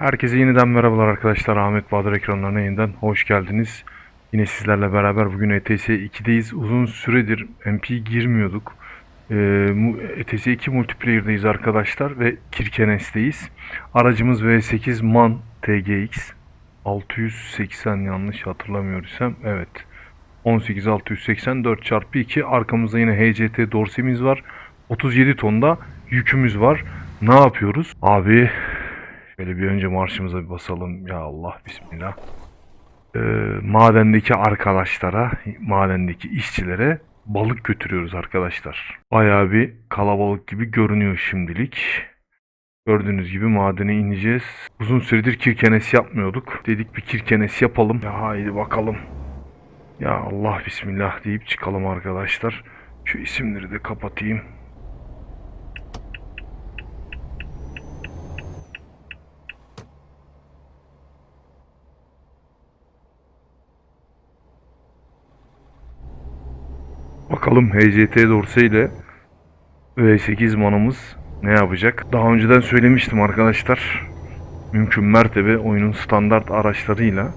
Herkese yeniden merhabalar arkadaşlar. Ahmet Bahadır ekranlarına yeniden hoş geldiniz. Yine sizlerle beraber bugün E ETS 2'deyiz. Uzun süredir MP girmiyorduk. Ee, mu- ETS 2 multiplayer'dayız arkadaşlar ve Kirkenes'teyiz. Aracımız V8 MAN TGX 680 yanlış hatırlamıyorsam. Evet. 18680 4x2 arkamızda yine HCT dorsemiz var. 37 tonda yükümüz var. Ne yapıyoruz? Abi Şöyle bir önce marşımıza bir basalım. Ya Allah bismillah. Ee, madendeki arkadaşlara, madendeki işçilere balık götürüyoruz arkadaşlar. Bayağı bir kalabalık gibi görünüyor şimdilik. Gördüğünüz gibi madene ineceğiz. Uzun süredir kirkenes yapmıyorduk. Dedik bir kirkenes yapalım. Ya haydi bakalım. Ya Allah bismillah deyip çıkalım arkadaşlar. Şu isimleri de kapatayım. Bakalım HCT Dorse ile V8 manımız ne yapacak? Daha önceden söylemiştim arkadaşlar. Mümkün mertebe oyunun standart araçlarıyla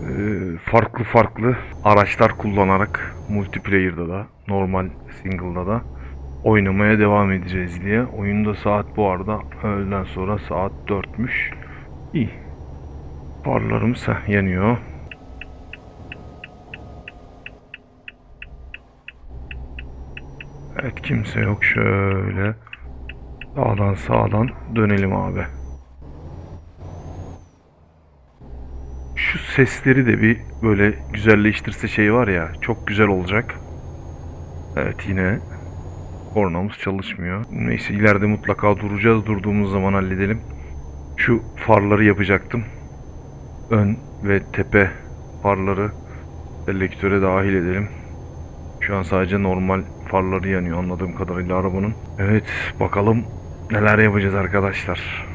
e, farklı farklı araçlar kullanarak multiplayer'da da normal single'da da oynamaya devam edeceğiz diye. Oyunda saat bu arada öğleden sonra saat 4'müş. İyi. Farlarımız yanıyor. Evet kimse yok şöyle. Sağdan sağdan dönelim abi. Şu sesleri de bir böyle güzelleştirse şey var ya çok güzel olacak. Evet yine kornamız çalışmıyor. Neyse ileride mutlaka duracağız. Durduğumuz zaman halledelim. Şu farları yapacaktım. Ön ve tepe farları selektöre dahil edelim. Şu an sadece normal farları yanıyor anladığım kadarıyla arabanın. Evet bakalım neler yapacağız arkadaşlar.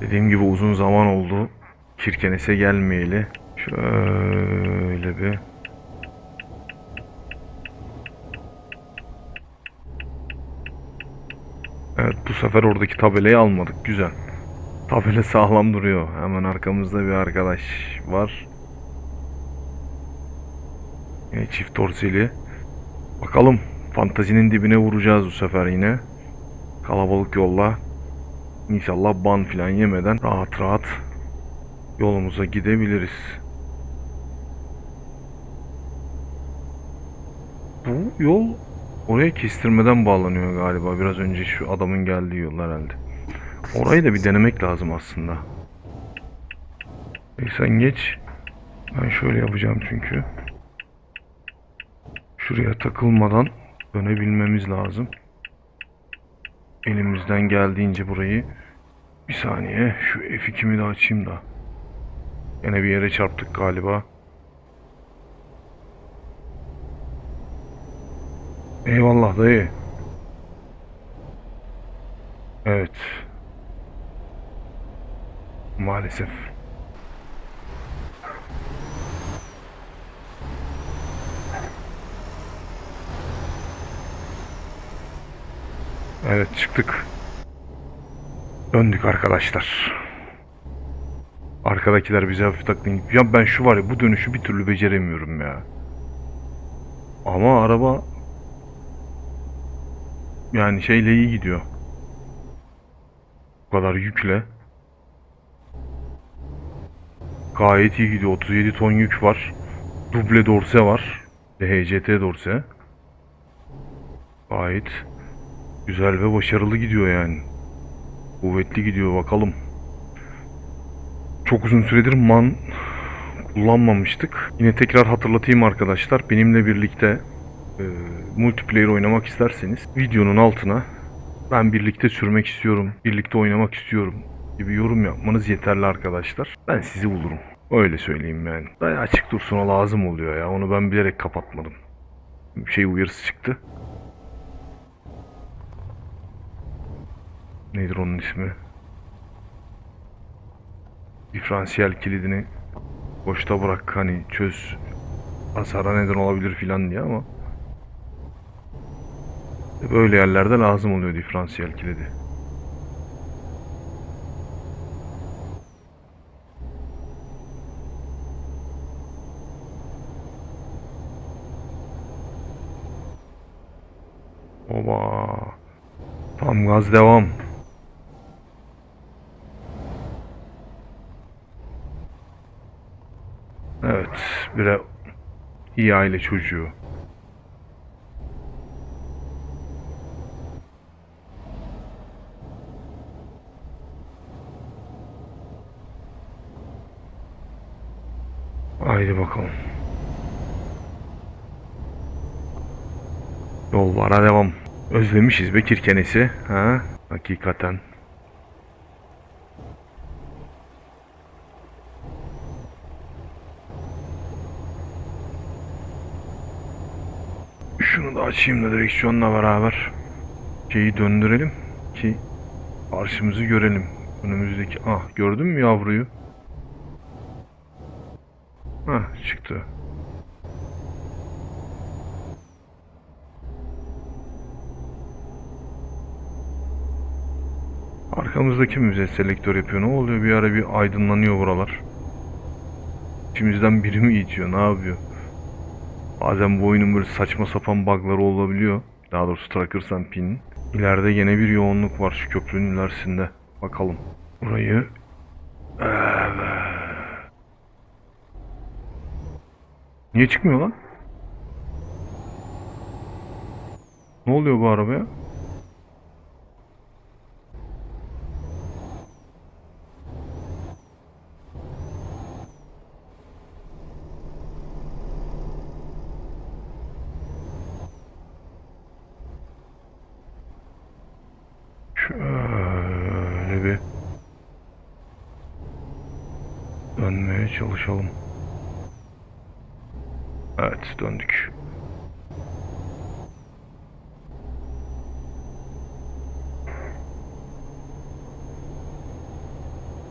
Dediğim gibi uzun zaman oldu. Kirkenes'e gelmeyeli. Şöyle bir Evet bu sefer oradaki tabelayı almadık. Güzel. Tabela sağlam duruyor. Hemen arkamızda bir arkadaş var. Yine çift dorseli. Bakalım. Fantazinin dibine vuracağız bu sefer yine. Kalabalık yolla. İnşallah ban filan yemeden rahat rahat yolumuza gidebiliriz. Bu yol oraya kestirmeden bağlanıyor galiba. Biraz önce şu adamın geldiği yol herhalde. Orayı da bir denemek lazım aslında. E sen geç. Ben şöyle yapacağım çünkü. Şuraya takılmadan dönebilmemiz lazım. Elimizden geldiğince burayı bir saniye şu F2'mi de açayım da. Yine bir yere çarptık galiba. Eyvallah dayı. Evet. Maalesef. Evet çıktık. Döndük arkadaşlar. Arkadakiler bize hafif taklayın. Ya ben şu var ya bu dönüşü bir türlü beceremiyorum ya. Ama araba yani şeyle iyi gidiyor. Bu kadar yükle. Gayet iyi gidiyor. 37 ton yük var. Duble dorse var. Ve HCT dorse. Gayet güzel ve başarılı gidiyor yani. Kuvvetli gidiyor bakalım. Çok uzun süredir man kullanmamıştık. Yine tekrar hatırlatayım arkadaşlar. Benimle birlikte e, multiplayer oynamak isterseniz videonun altına ben birlikte sürmek istiyorum, birlikte oynamak istiyorum gibi yorum yapmanız yeterli arkadaşlar. Ben sizi bulurum. Öyle söyleyeyim yani. Daha açık dursun o lazım oluyor ya. Onu ben bilerek kapatmadım. Bir şey uyarısı çıktı. nedir onun ismi? Diferansiyel kilidini boşta bırak hani çöz hasara neden olabilir filan diye ama böyle yerlerde lazım oluyor diferansiyel kilidi. Oba. Tam gaz devam. Bire iyi aile çocuğu. Haydi bakalım. Yollara devam. Özlemişiz Bekir Kenesi. Ha? Hakikaten. Şunu da açayım da direksiyonla beraber şeyi döndürelim ki karşımızı görelim. Önümüzdeki ah gördün mü yavruyu? Hah çıktı. Arkamızdaki müze selektör yapıyor. Ne oluyor? Bir ara bir aydınlanıyor buralar. İçimizden biri mi geçiyor? Ne yapıyor? Bazen bu oyunun böyle saçma sapan bug'ları olabiliyor. Daha doğrusu Tracker pin. İleride yine bir yoğunluk var şu köprünün ilerisinde. Bakalım. Burayı... Evet. Niye çıkmıyor lan? Ne oluyor bu arabaya? Şöyle bir dönmeye çalışalım. Evet döndük.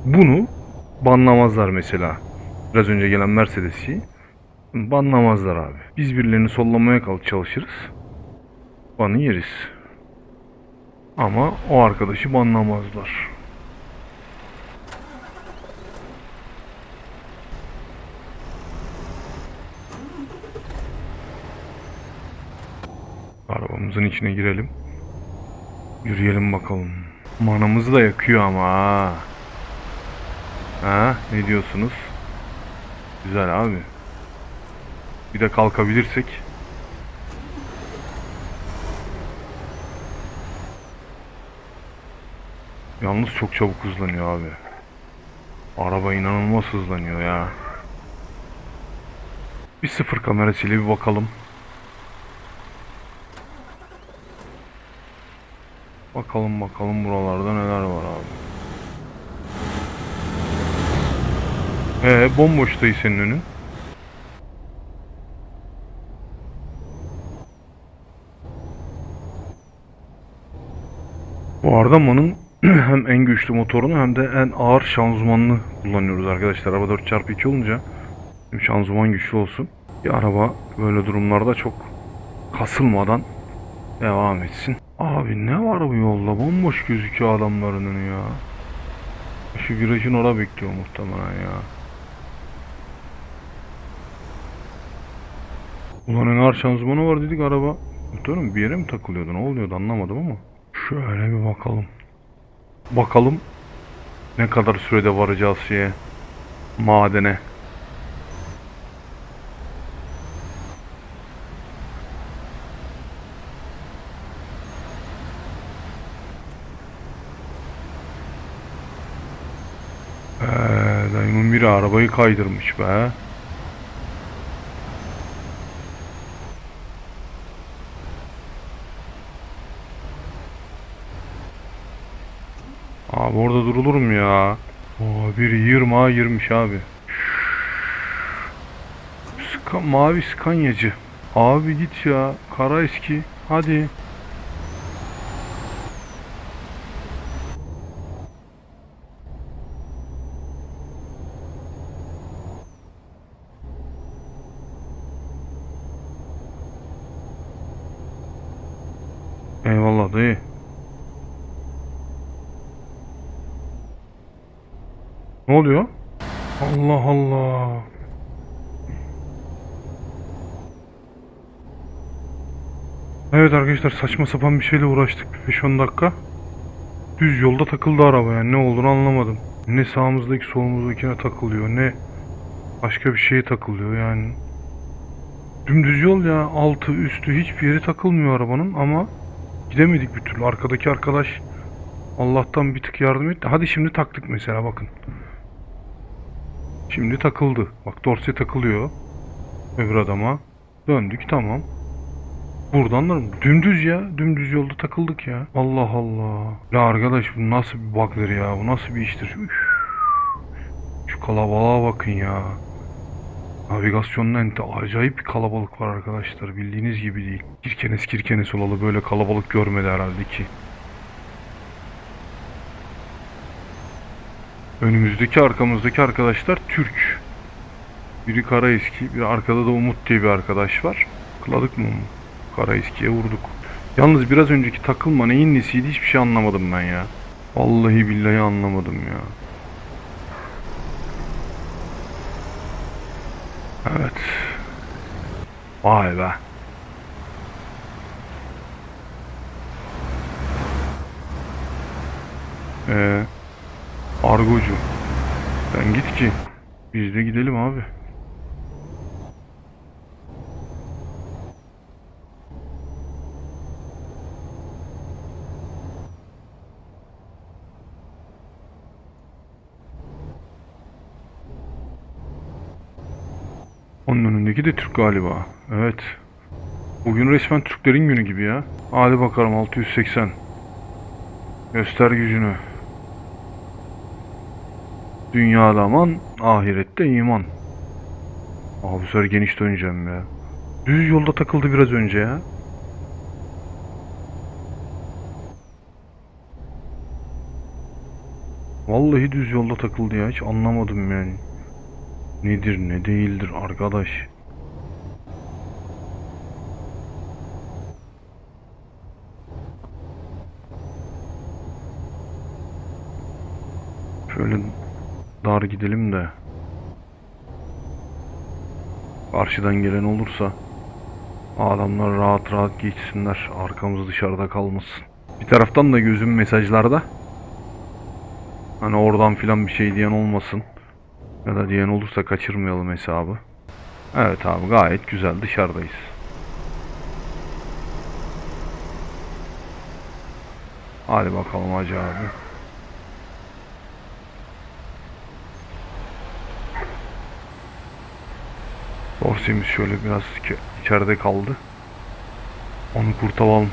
Bunu banlamazlar mesela. Biraz önce gelen Mercedes'i banlamazlar abi. Biz birilerini sollamaya çalışırız. Banı yeriz. Ama o arkadaşı banlamazlar. Arabamızın içine girelim. Yürüyelim bakalım. Manamızı da yakıyor ama ha. Ha, ne diyorsunuz? Güzel abi. Bir de kalkabilirsek. Yalnız çok çabuk hızlanıyor abi. Araba inanılmaz hızlanıyor ya. Bir sıfır kamerasıyla bir bakalım. Bakalım bakalım buralarda neler var abi. Ee bomboş dayı senin önün. Bu arada Man'ın hem en güçlü motorunu hem de en ağır şanzımanını kullanıyoruz arkadaşlar. Araba 4x2 olunca şanzıman güçlü olsun. Bir araba böyle durumlarda çok kasılmadan devam etsin. Abi ne var bu yolda? Bomboş gözüküyor adamların önü ya. Şu virajın orada bekliyor muhtemelen ya. Ulan en şanzımanı var dedik araba. Muhtemelen bir yere mi takılıyordu? Ne oluyordu anlamadım ama. Şöyle bir bakalım. Bakalım ne kadar sürede varacağız şeye. Madene. Ee, dayımın biri arabayı kaydırmış be. Abi orada durulur mu ya? Oo, biri yırmağa girmiş abi. Ska, mavi skanyacı. Abi git ya. Kara eski. Hadi. Eyvallah dayı. Ne oluyor? Allah Allah. Evet arkadaşlar saçma sapan bir şeyle uğraştık 5-10 dakika. Düz yolda takıldı araba yani ne olduğunu anlamadım. Ne sağımızdaki solumuzdakine takılıyor ne başka bir şeye takılıyor yani. Dümdüz yol ya altı üstü hiçbir yere takılmıyor arabanın ama gidemedik bir türlü. Arkadaki arkadaş Allah'tan bir tık yardım etti. Hadi şimdi taktık mesela bakın. Şimdi takıldı. Bak dorse takılıyor. Öbür adama. Döndük tamam. Buradan da dümdüz ya. Dümdüz yolda takıldık ya. Allah Allah. Ya arkadaş bu nasıl bir bug'dır ya. Bu nasıl bir iştir. Şu kalabalığa bakın ya. Navigasyonun ente acayip bir kalabalık var arkadaşlar. Bildiğiniz gibi değil. Kirkenes kirkenes olalı böyle kalabalık görmedi herhalde ki. Önümüzdeki arkamızdaki arkadaşlar Türk. Biri Karaeski, bir arkada da Umut diye bir arkadaş var. Kıladık mı onu? Karaeski'ye vurduk. Yalnız biraz önceki takılma neyin nesiydi hiçbir şey anlamadım ben ya. Vallahi billahi anlamadım ya. Evet. Vay be. Ee, Argocu. Sen git ki. Biz de gidelim abi. Onun önündeki de Türk galiba. Evet. Bugün resmen Türklerin günü gibi ya. Hadi bakalım 680. Göster gücünü. Dünyada aman, ahirette iman. Abi bu sefer geniş döneceğim ya. Düz yolda takıldı biraz önce ya. Vallahi düz yolda takıldı ya. Hiç anlamadım yani. Nedir ne değildir arkadaş. Şöyle dar gidelim de. Karşıdan gelen olursa adamlar rahat rahat geçsinler. Arkamız dışarıda kalmasın. Bir taraftan da gözüm mesajlarda. Hani oradan filan bir şey diyen olmasın. Ya da diyen olursa kaçırmayalım hesabı. Evet abi gayet güzel dışarıdayız. Hadi bakalım hacı abi. Dorseyimiz şöyle biraz içe- içeride kaldı. Onu kurtaralım.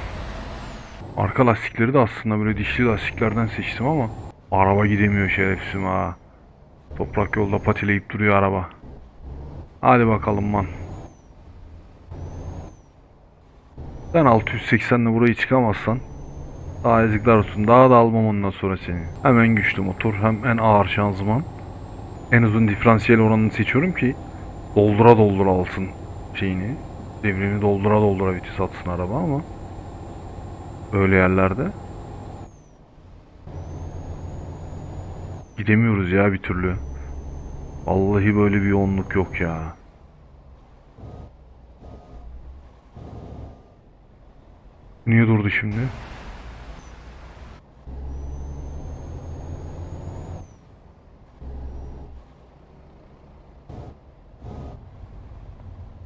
Arka lastikleri de aslında böyle dişli lastiklerden seçtim ama araba gidemiyor şerefsizim ha. Toprak yolda patileyip duruyor araba. Hadi bakalım man. Sen 680 ile burayı çıkamazsan daha ezikler olsun. Daha da almam ondan sonra seni. Hem en güçlü motor hem en ağır şanzıman. En uzun diferansiyel oranını seçiyorum ki doldura doldura alsın şeyini. Devrini doldura doldura vites atsın araba ama böyle yerlerde gidemiyoruz ya bir türlü. Vallahi böyle bir yoğunluk yok ya. Niye durdu şimdi?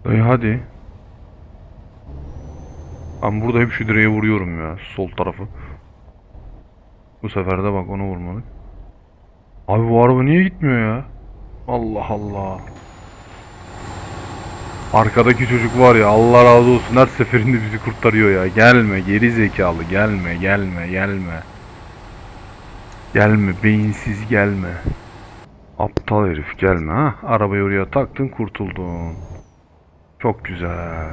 Dayı hadi. Ben burada hep şu direğe vuruyorum ya. Sol tarafı. Bu sefer de bak onu vurmadık. Abi bu araba niye gitmiyor ya? Allah Allah. Arkadaki çocuk var ya Allah razı olsun her seferinde bizi kurtarıyor ya. Gelme geri zekalı gelme gelme gelme. Gelme beyinsiz gelme. Aptal herif gelme ha. Arabayı oraya taktın kurtuldun. Çok güzel.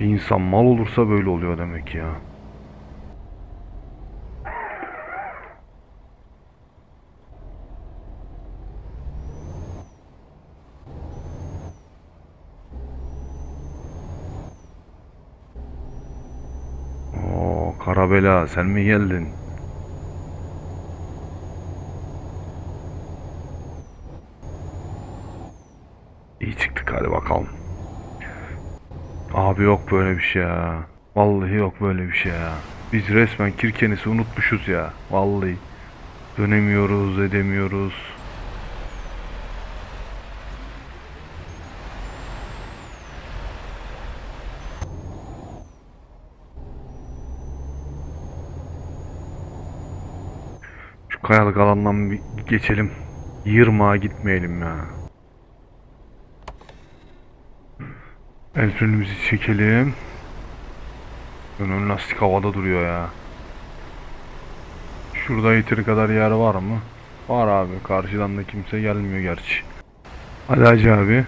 Bir insan mal olursa böyle oluyor demek ya. Oo, Karabela sen mi geldin? İyi çıktık hadi bakalım. Abi yok böyle bir şey ya. Vallahi yok böyle bir şey ya. Biz resmen Kirkenes'i unutmuşuz ya. Vallahi. Dönemiyoruz, edemiyoruz. Şu kayalık alandan bir geçelim. Yırmağa gitmeyelim ya. El frenimizi çekelim. Ön lastik havada duruyor ya. Şurada yeteri kadar yer var mı? Var abi. Karşıdan da kimse gelmiyor gerçi. Hadi Hacı abi.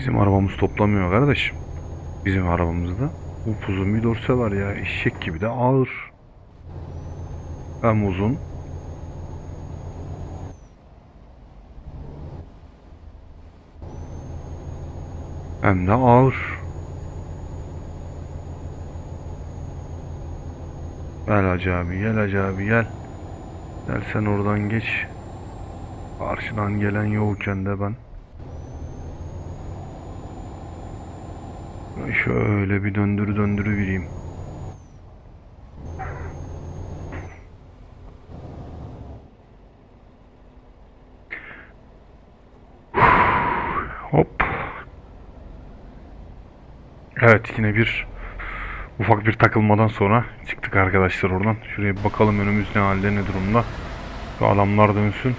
Bizim arabamız toplamıyor kardeşim. Bizim arabamızda upuzun bir dorse var ya. Eşek gibi de ağır. Hem uzun. Hem de ağır. Gel Hacı abi, gel Hacı abi, gel. Gel sen oradan geç. Karşıdan gelen yokken de ben. Şöyle bir döndürü döndürü vereyim. Hop. Evet yine bir ufak bir takılmadan sonra çıktık arkadaşlar oradan. Şuraya bir bakalım önümüz ne halde ne durumda. Şu adamlar dönsün.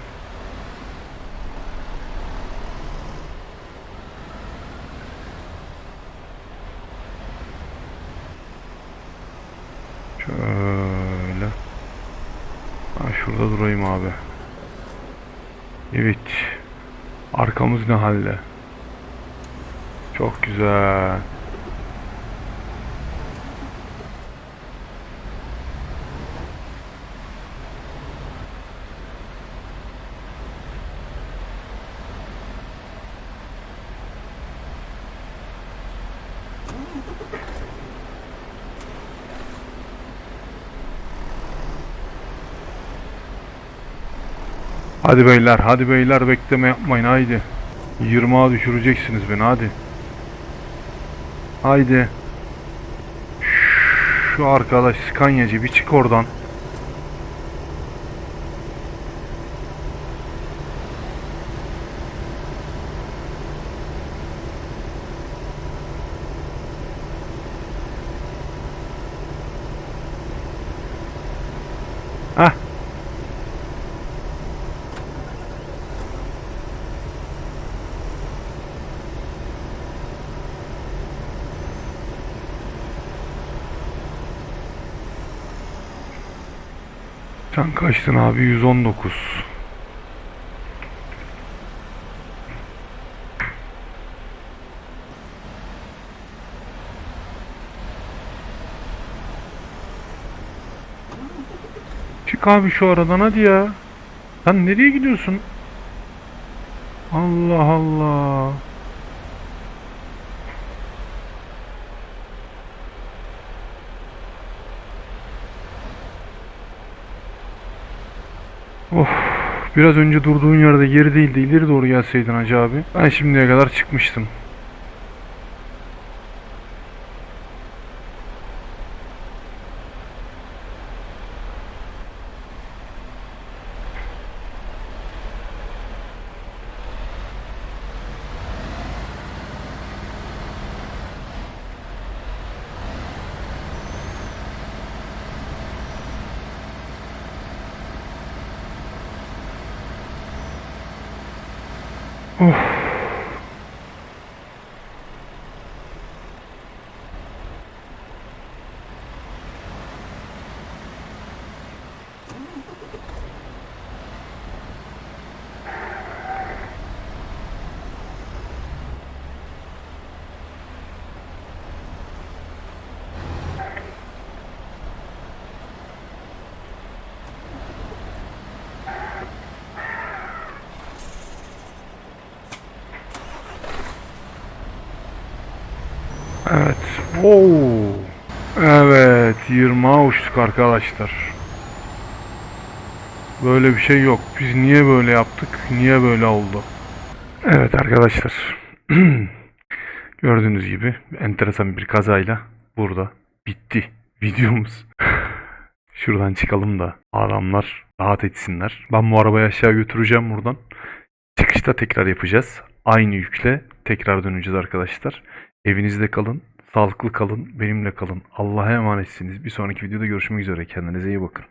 Şöyle. Ben şurada durayım abi. Evet. Ne halde? Çok güzel. Hadi beyler, hadi beyler bekleme yapmayın haydi. 20'a düşüreceksiniz beni hadi. Haydi. Şu arkadaş Skanyacı bir çık oradan. Sen kaçtın abi 119. Çık abi şu aradan hadi ya. Sen nereye gidiyorsun? Allah Allah. Of. Biraz önce durduğun yerde geri değil de ileri doğru gelseydin Hacı abi. Ben şimdiye kadar çıkmıştım. Oof. Evet. Wow. Evet. 20'a uçtuk arkadaşlar. Böyle bir şey yok. Biz niye böyle yaptık? Niye böyle oldu? Evet arkadaşlar. Gördüğünüz gibi enteresan bir kazayla burada bitti videomuz. Şuradan çıkalım da adamlar rahat etsinler. Ben bu arabayı aşağı götüreceğim buradan. Çıkışta tekrar yapacağız. Aynı yükle tekrar döneceğiz arkadaşlar. Evinizde kalın, sağlıklı kalın, benimle kalın. Allah'a emanetsiniz. Bir sonraki videoda görüşmek üzere. Kendinize iyi bakın.